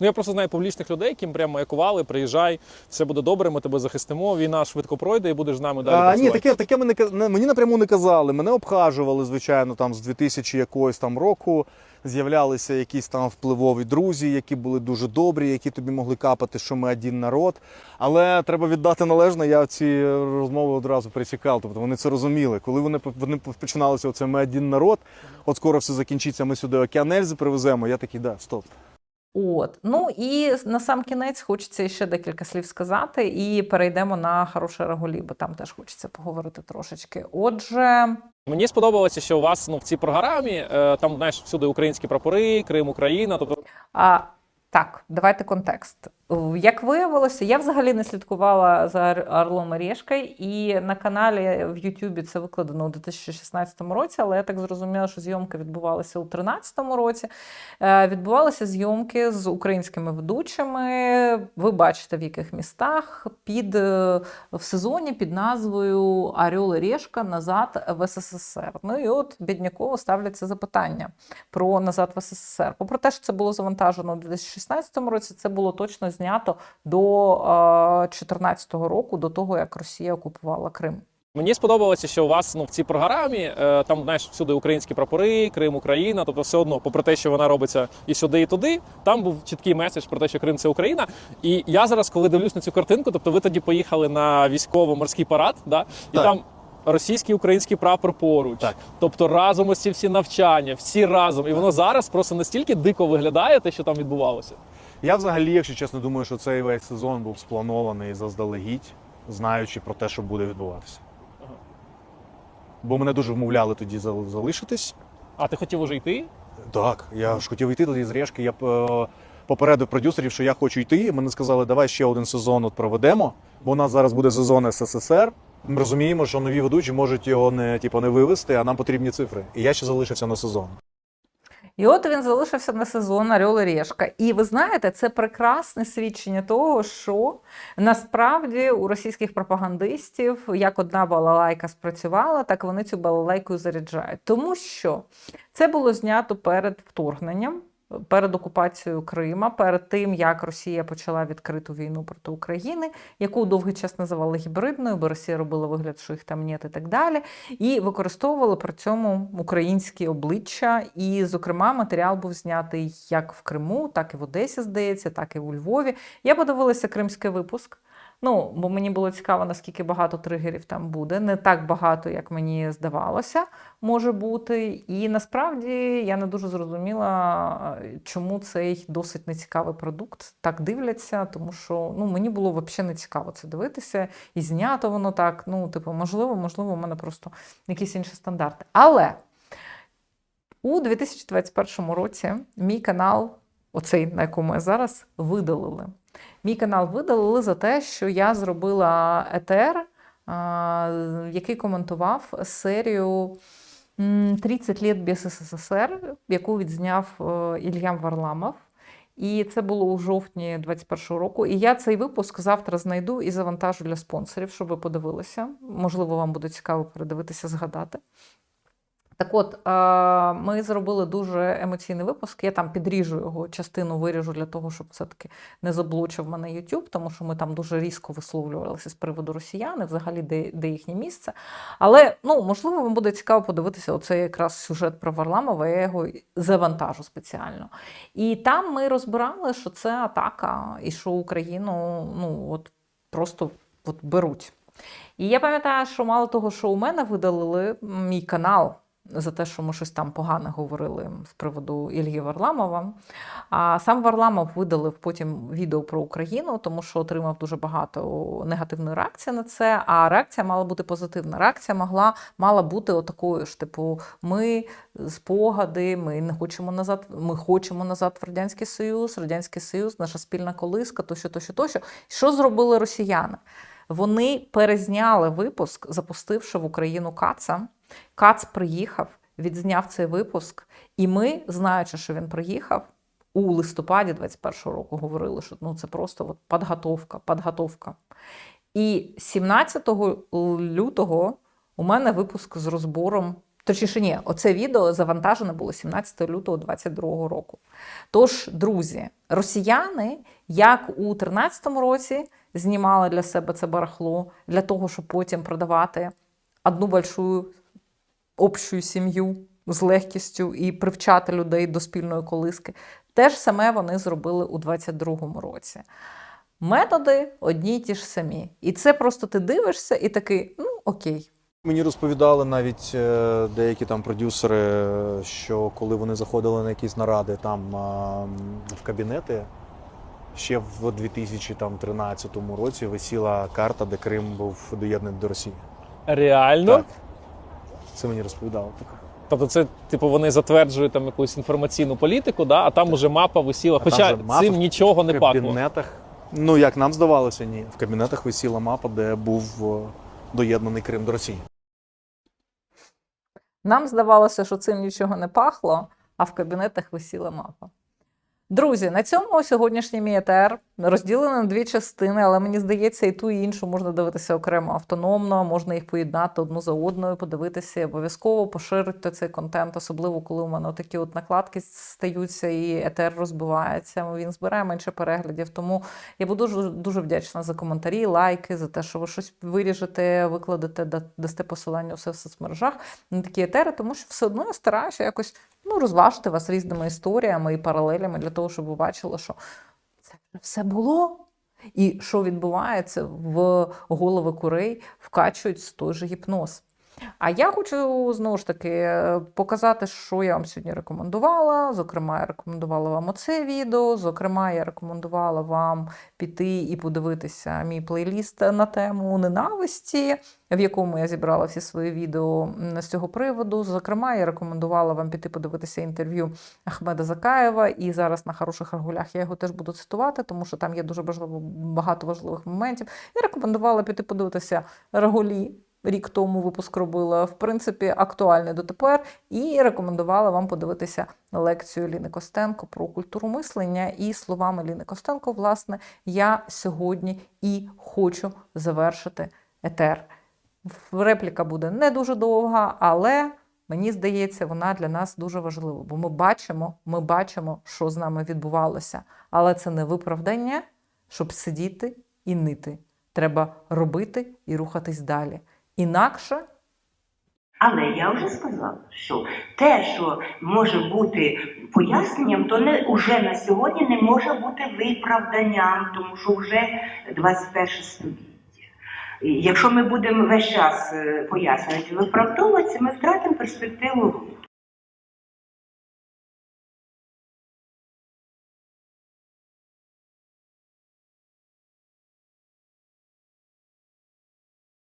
Ну я просто знаю публічних людей, яким прямо маякували, приїжджай, все буде добре, ми тебе захистимо. Війна швидко пройде і будеш з нами далі. А, ні, таке, таке не- мені напряму не казали. Мене обхажували, звичайно, там з 2000 якогось там року. З'являлися якісь там впливові друзі, які були дуже добрі, які тобі могли капати, що ми один народ. Але треба віддати належне, я ці розмови одразу присікав. Тобто вони це розуміли. Коли вони вони починалися, оце ми один народ, от скоро все закінчиться, ми сюди океан Ельзи привеземо. Я такий, да, стоп. От ну і на сам кінець хочеться ще декілька слів сказати, і перейдемо на хороше регулі, бо там теж хочеться поговорити трошечки. Отже, Мені сподобалося, що у вас ну в цій програмі е, там знаєш всюди українські прапори, Крим, Україна. Тобто А, так, давайте контекст. Як виявилося, я взагалі не слідкувала за Ор- Орлом і і на каналі в Ютубі це викладено у 2016 році, але я так зрозуміла, що зйомки відбувалися у 2013 році. Е, Відбувалися зйомки з українськими ведучими. Ви бачите, в яких містах під е, в сезоні під назвою Орел і назад в СССР. Ну і от Біднякову ставляться запитання про назад в СССР. Попри те, що це було завантажено у 2016 році, це було точно знято до 2014 року, до того як Росія окупувала Крим. мені сподобалося, що у вас ну в цій програмі е, там знаєш всюди українські прапори, Крим, Україна. Тобто, все одно, попри те, що вона робиться і сюди, і туди, там був чіткий меседж про те, що Крим це Україна. І я зараз, коли дивлюсь на цю картинку, тобто ви тоді поїхали на військово-морський парад, да і Так. там. Російський український прапор поруч, Так. тобто разом ці всі навчання, всі разом, і воно зараз просто настільки дико виглядає, те, що там відбувалося. Я взагалі, якщо чесно, думаю, що цей весь сезон був спланований заздалегідь, знаючи про те, що буде відбуватися. Ага. Бо мене дуже вмовляли тоді зал- залишитись. А ти хотів уже йти? Так, я ж хотів йти тоді з Решки. Я е, попередив продюсерів, що я хочу йти. Мені сказали, давай ще один сезон от проведемо, бо у нас зараз буде сезон СССР. Ми розуміємо, що нові ведучі можуть його не, типу, не вивести, а нам потрібні цифри. І я ще залишився на сезон. І от він залишився на сезон Орел і Решка. І ви знаєте, це прекрасне свідчення того, що насправді у російських пропагандистів як одна балалайка спрацювала, так вони цю балалайку заряджають. Тому що це було знято перед вторгненням. Перед окупацією Крима, перед тим як Росія почала відкриту війну проти України, яку довгий час називали гібридною, бо Росія робила вигляд, що їх там нет і так далі, і використовували при цьому українські обличчя. І, зокрема, матеріал був знятий як в Криму, так і в Одесі, здається, так і у Львові. Я подивилася кримський випуск. Ну, бо мені було цікаво, наскільки багато тригерів там буде. Не так багато, як мені здавалося, може бути. І насправді я не дуже зрозуміла, чому цей досить нецікавий продукт так дивляться, тому що ну, мені було взагалі не цікаво це дивитися. І знято воно так. Ну, типу, можливо, можливо, у мене просто якісь інші стандарти. Але у 2021 році мій канал, оцей, на якому я зараз, видалили. Мій канал видалили за те, що я зробила етер, який коментував серію м, «30 лет без СССР, яку відзняв е, Ільям Варламов. І це було у жовтні 21-го року. І я цей випуск завтра знайду і завантажу для спонсорів, щоб ви подивилися. Можливо, вам буде цікаво передивитися, згадати. Так от, е, ми зробили дуже емоційний випуск. Я там підріжу його, частину виріжу для того, щоб все-таки не заблочив мене YouTube, тому що ми там дуже різко висловлювалися з приводу росіян, і взагалі де, де їхнє місце. Але ну, можливо, вам буде цікаво подивитися оцей якраз сюжет про Варламова, я його завантажу спеціально. І там ми розбирали, що це атака, і що Україну ну, от просто от беруть. І я пам'ятаю, що мало того, що у мене видалили мій канал за те, що ми щось там погане говорили з приводу Ільї Варламова. А сам Варламов видалив потім відео про Україну, тому що отримав дуже багато негативної реакції на це. А реакція мала бути позитивна. Реакція могла мала бути отакою ж, типу, ми спогади, ми не хочемо назад, ми хочемо назад в Радянський Союз, Радянський Союз, наша спільна колиска, тощо, тощо, тощо. Що зробили росіяни? Вони перезняли випуск, запустивши в Україну Каца. Кац приїхав, відзняв цей випуск, і ми, знаючи, що він приїхав, у листопаді 21-го року говорили, що ну, це просто от підготовка, підготовка. І 17 лютого у мене випуск з розбором Точніше, ні, оце відео завантажене було 17 лютого 2022 року. Тож, друзі, росіяни, як у 2013 році, знімали для себе це барахло для того, щоб потім продавати одну большую общу сім'ю з легкістю і привчати людей до спільної колиски. Те ж саме вони зробили у 22-му році. Методи одні й ті ж самі. І це просто ти дивишся і такий, ну окей. Мені розповідали навіть е, деякі там продюсери, що коли вони заходили на якісь наради там в кабінети, ще в 2013 році висіла карта, де Крим був доєднаний до Росії. Реально? Так. Це мені розповідали. Тобто, це типу вони затверджують там якусь інформаційну політику, да, а там уже мапа висіла. А Хоча мапа цим нічого не пахло. в пахло. кабінетах. Ну, як нам здавалося, ні. В кабінетах висіла мапа, де був доєднаний Крим до Росії. Нам здавалося, що цим нічого не пахло, а в кабінетах висіла мапа. Друзі, на цьому сьогоднішній мій етер розділений на дві частини, але мені здається, і ту, і іншу можна дивитися окремо автономно, можна їх поєднати одну за одною, подивитися обов'язково поширити цей контент, особливо коли у мене такі от накладки стаються і етер розбивається. Він збирає менше переглядів. Тому я буду дуже, дуже вдячна за коментарі, лайки, за те, що ви щось виріжете, викладете, дасте посилання у все в соцмережах на такі етери, тому що все одно я стараюся якось ну, розважити вас різними історіями і паралелями для того, щоб ви бачили, що це все було. І що відбувається в голови курей, вкачують той же гіпноз. А я хочу знову ж таки е, показати, що я вам сьогодні рекомендувала. Зокрема, я рекомендувала вам оце відео. Зокрема, я рекомендувала вам піти і подивитися мій плейліст на тему ненависті, в якому я зібрала всі свої відео з цього приводу. Зокрема, я рекомендувала вам піти подивитися інтерв'ю Ахмеда Закаєва. І зараз на хороших регулях я його теж буду цитувати, тому що там є дуже важливо, багато важливих моментів. Я рекомендувала піти подивитися Регулі. Рік тому випуск робила, в принципі, актуальний дотепер, і рекомендувала вам подивитися лекцію Ліни Костенко про культуру мислення. І словами Ліни Костенко, власне, я сьогодні і хочу завершити етер. Репліка буде не дуже довга, але мені здається, вона для нас дуже важлива, бо ми бачимо, ми бачимо, що з нами відбувалося. Але це не виправдання, щоб сидіти і нити. Треба робити і рухатись далі. Інакше Але я вже сказала, що те, що може бути поясненням, то не уже на сьогодні не може бути виправданням, тому що вже 21 століття. Якщо ми будемо весь час е, пояснювати, виправдовуватися, ми втратимо перспективу.